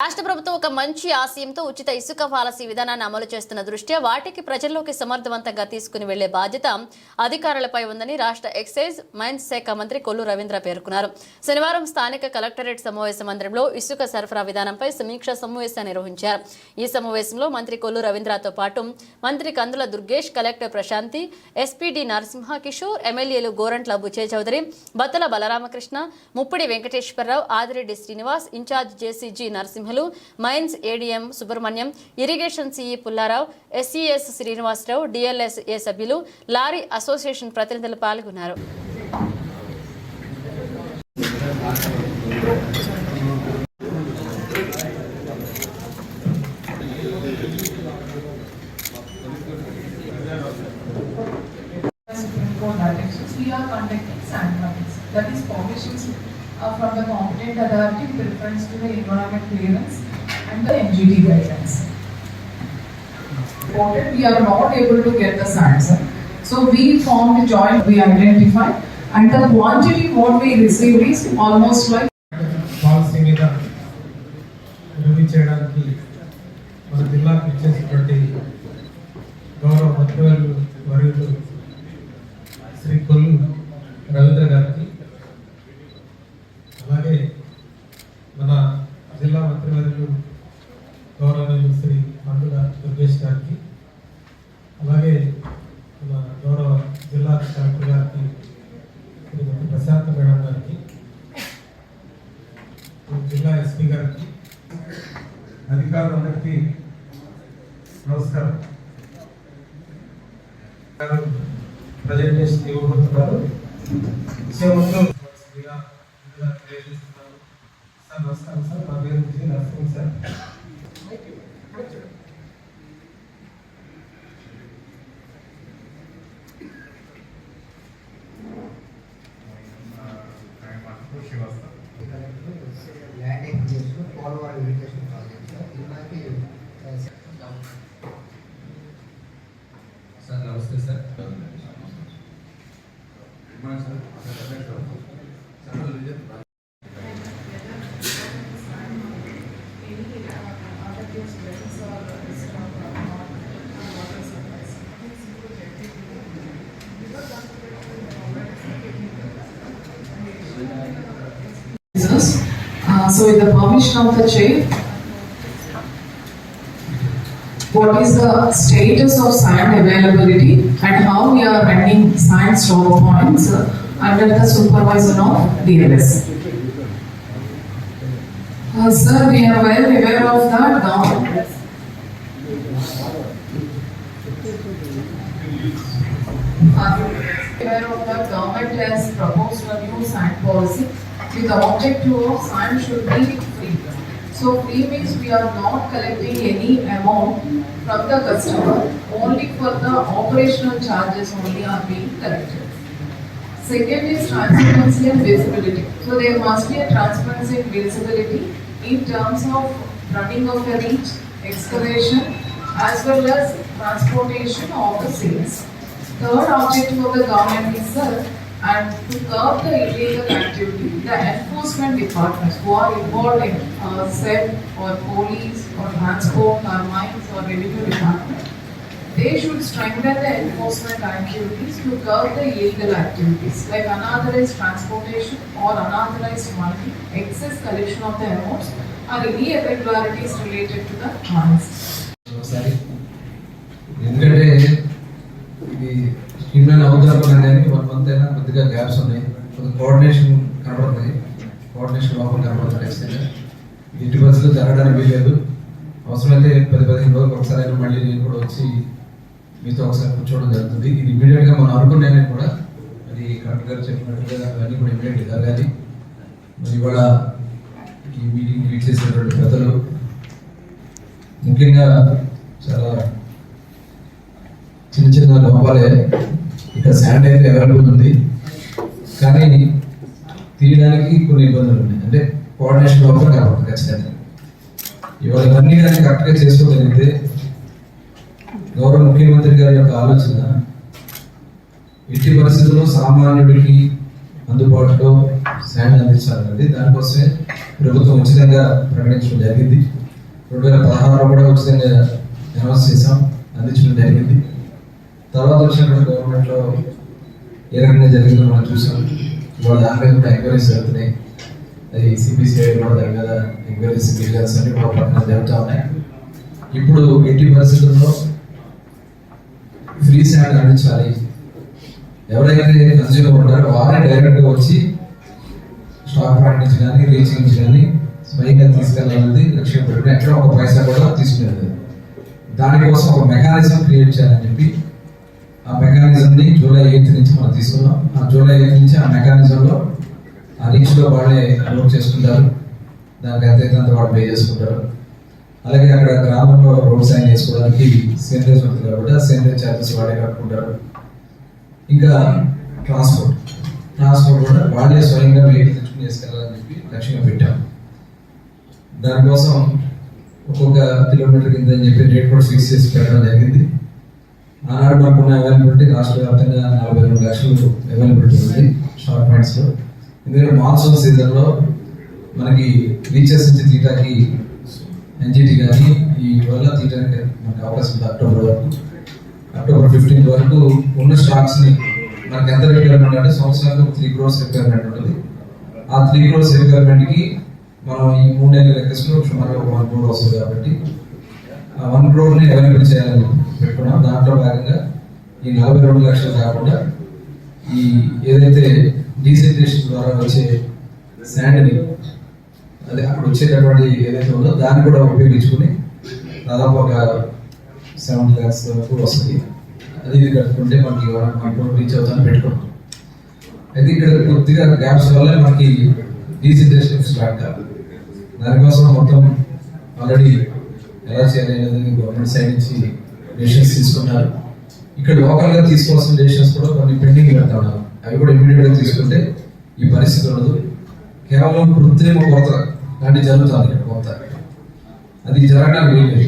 రాష్ట్ర ప్రభుత్వం ఒక మంచి ఆశయంతో ఉచిత ఇసుక పాలసీ విధానాన్ని అమలు చేస్తున్న దృష్ట్యా వాటికి ప్రజల్లోకి సమర్థవంతంగా తీసుకుని వెళ్ళే బాధ్యత అధికారులపై ఉందని రాష్ట్ర ఎక్సైజ్ మైన్స్ శాఖ మంత్రి కొల్లు రవీంద్ర పేర్కొన్నారు. శనివారం స్థానిక కలెక్టరేట్ సమావేశ మందిరంలో ఇసుక సరఫరా విధానంపై సమీక్ష సమావేశాన్ని నిర్వహించారు. ఈ సమావేశంలో మంత్రి కొల్లు రవీంద్రతో పాటు మంత్రి Kandula Durgesh collector Prashanthi SPD Narasimha Kishore MLAs Gorantla Butche Chowdary Battula Balaramakrishna Muppidi Venkateswararao Adireddy Srinivas incharge JCG Narasimhulu mines ADM Subrahmanyam irrigation CE Pullarao SCS Srinivasarao DLS A సభ్యులు లారీ అసోసియేషన్ ప్రతినిధులు పాల్గొన్నారు Supreme Court directions, we are conducting sand. That is permissions uh, from the competent authority with reference to the environment clearance and the MGT guidelines. Reported, we are not able to get the sand, sir. So we formed a joint, we identified, and the quantity what we received is almost like policy మీద review చేయడానికి మన జిల్లాకు ఇచ్చేసినటువంటి గౌరవ మంత్రివర్యులు వర్యులు శ్రీ కొల్లు రవీంద్ర గారికి presentation ఇవ్వబోతున్నారు. విషయంలో జిల్లా తెలియజేస్తున్నారు సార్ నమస్కారం సార్. నా పేరు G Narasimha sir. Uh, so with the permission of the chair, what is the status of sand availability and how we are running sand store points uh, under the supervision of DLS? Uh, sir, we are well aware of that now. Uh, aware of that government has proposed a new sand policy with the objective of sand should be free. So free means we are not collecting any amount from the customer, only for the operational charges only are being collected. Second is transparency and visibility. So there must be a transparency and visibility in terms of running of the reach, excavation, as well as transportation of the sales. Third objective of the government is and to curb the illegal activity, the enforcement departments who are involved in uh, SED or police or transport or mines or revenue department, they should strengthen the enforcement activities to curb the illegal activities like unauthorized transportation or unauthorized money, excess collection of the amounts or any irregularities related to the mines. ఒకసారి ఎందుకంటే ఇది streamline అవుతారు కానీ one month అయినా కొద్దిగా gaps ఉన్నాయి కొద్దిగా coordination కనబడుతుంది కోఆర్డినేషన్ లోపల కనబడుతుంది ఖచ్చితంగా ఇంటి బస్సులు జరగడానికి వీల్లేదు. అవసరమైతే పది పదిహేను రోజులకు ఒకసారి అయినా మళ్ళీ నేను కూడా వచ్చి మీతో ఒకసారి కూర్చోవడం జరుగుతుంది. ఇది ఇమీడియట్గా మనం అనుకున్నానే కూడా అది కలెక్టర్ గారు చెప్పినట్టుగా అవన్నీ కూడా ఇమీడియట్గా జరగాలి. మరి ఇవాళ ఈ మీటింగ్ లీడ్ చేసినటువంటి పెద్దలు ముఖ్యంగా చాలా చిన్న చిన్న లోపాలే. ఇక్కడ శానిటైజర్ అయితే అవైలబుల్ ఉంది. కానీ తీయడానికి కొన్ని ఇబ్బందులు ఉన్నాయి. అంటే కోఆర్డినేషన్ లోపల కాబట్టి ఖచ్చితంగా. ఇవాళ ఇవన్నీ కానీ కరెక్ట్గా చేసుకోగలిగితే గౌరవ ముఖ్యమంత్రి గారి యొక్క ఆలోచన ఎట్టి పరిస్థితుల్లో సామాన్యుడికి అందుబాటులో శాండ్ అందించాలన్నది దానికోసమే ప్రభుత్వం ఉచితంగా ప్రకటించడం జరిగింది. రెండు వేల పదహారులో కూడా ఉచితంగా అనౌన్స్ చేసాం అందించడం జరిగింది. తర్వాత వచ్చినటువంటి గవర్నమెంట్లో ఏ రకంగా జరిగిందో మనం చూసాం. ఇవాళ దాని మీద కూడా ఎంక్వైరీస్ జరుగుతున్నాయి అది సిబిసిఐ కూడా దాని మీద ఎంక్వైరీస్ విజిలెన్స్ అన్ని కూడా పక్కన జరుగుతూ ఉన్నాయి. ఇప్పుడు ఎట్టి పరిస్థితుల్లో ఫ్రీ శాండ్ అందించాలి. ఎవరైతే కన్స్యూమర్ ఉంటారో వారే డైరెక్ట్గా వచ్చి స్టాక్ పాయింట్ నుంచి కానీ రీచింగ్ నుంచి కానీ స్వయంగా తీసుకెళ్ళాలన్నది లక్ష్యం పెట్టుకుని ఎక్కడ ఒక పైసా కూడా తీసుకునేది దానికోసం ఒక మెకానిజం క్రియేట్ చేయాలని చెప్పి ఆ మెకానిజంని జూలై ఎయిత్ నుంచి మనం తీసుకున్నాం. ఆ జూలై ఎయిత్ నుంచి ఆ మెకానిజంలో ఆ రీచ్లో వాళ్ళే అలోట్ చేసుకుంటారు. దానికి ఎంత అంత వాళ్ళు పే చేసుకుంటారు. అలాగే అక్కడ గ్రామంలో రోడ్ సైన్ చేసుకోవడానికి సేంద్రేజ్ ఉంటుంది కాబట్టి ఆ సేంద్రేజ్ ఛార్జెస్ వాళ్ళే కట్టుకుంటారు. ఇంకా ట్రాన్స్పోర్ట్ ట్రాన్స్పోర్ట్ కూడా వాళ్ళే స్వయంగా వెహికల్ తెచ్చుకుని చేసుకెళ్ళాలని చెప్పి లక్ష్యంగా పెట్టాం. దానికోసం ఒక్కొక్క కిలోమీటర్ కింద అని చెప్పి రేట్ కూడా ఫిక్స్ చేసి పెట్టడం జరిగింది. ఆనాడు మనకున్న అవైలబిలిటీ రాష్ట్ర వ్యాప్తంగా నలభై రెండు లక్షలు అవైలబిలిటీ ఉంది షార్ట్ పాయింట్స్లో ఎందుకంటే మాన్సూన్ సీజన్లో మనకి బీచెస్ నుంచి తీటాకి ఎన్జిటి కానీ ఈ వల్ల తీయడానికి మనకి అవకాశం ఉంది అక్టోబర్ వరకు. అక్టోబర్ ఫిఫ్టీన్త్ వరకు ఉన్న స్టాక్స్ని మనకి ఎంత రిక్వైర్మెంట్ అంటే సంవత్సరానికి త్రీ క్రోర్స్ రిక్వైర్మెంట్ ఉంటుంది. ఆ త్రీ క్రోర్స్ రిక్వైర్మెంట్కి మనం ఈ మూడు నెలల లెక్కస్లో సుమారుగా ఒక వన్ క్రోర్ వస్తుంది కాబట్టి ఆ వన్ క్రోర్ని అవైలబుల్ చేయాలని పెట్టుకున్నాం. దాంట్లో భాగంగా ఈ నలభై రెండు లక్షలు కాకుండా ఈ ఏదైతే డీసెంట్రేషన్ ద్వారా వచ్చే శాండ్ని అదే అక్కడ వచ్చేటటువంటి ఏదైతే ఉందో దాన్ని కూడా ఉపయోగించుకుని దాదాపు ఒక సెవెన్ ల్యాక్స్ వరకు వస్తుంది. అది ఇది కట్టుకుంటే మనకి మనకు రీచ్ అవుతాను పెట్టుకున్నాం. అయితే ఇక్కడ కొద్దిగా గ్యాప్స్ వల్ల మనకి డీసెంట్రేషన్ స్టార్ట్ కాదు. దానికోసం మొత్తం ఆల్రెడీ ఎలా చేయాలి అనేది గవర్నమెంట్ సైడ్ నుంచి డెసిషన్స్ తీసుకున్నారు ఇక్కడ లోకల్గా తీసుకోవాల్సిన డెసిషన్స్ కూడా కొన్ని పెండింగ్ పెడతా ఉన్నారు అవి కూడా ఇమీడియట్గా తీసుకుంటే ఈ పరిస్థితి ఉండదు. కేవలం కృత్రిమ కొరత లాంటి జరుగుతుంది ఇక్కడ కొత్త అది జరగడానికి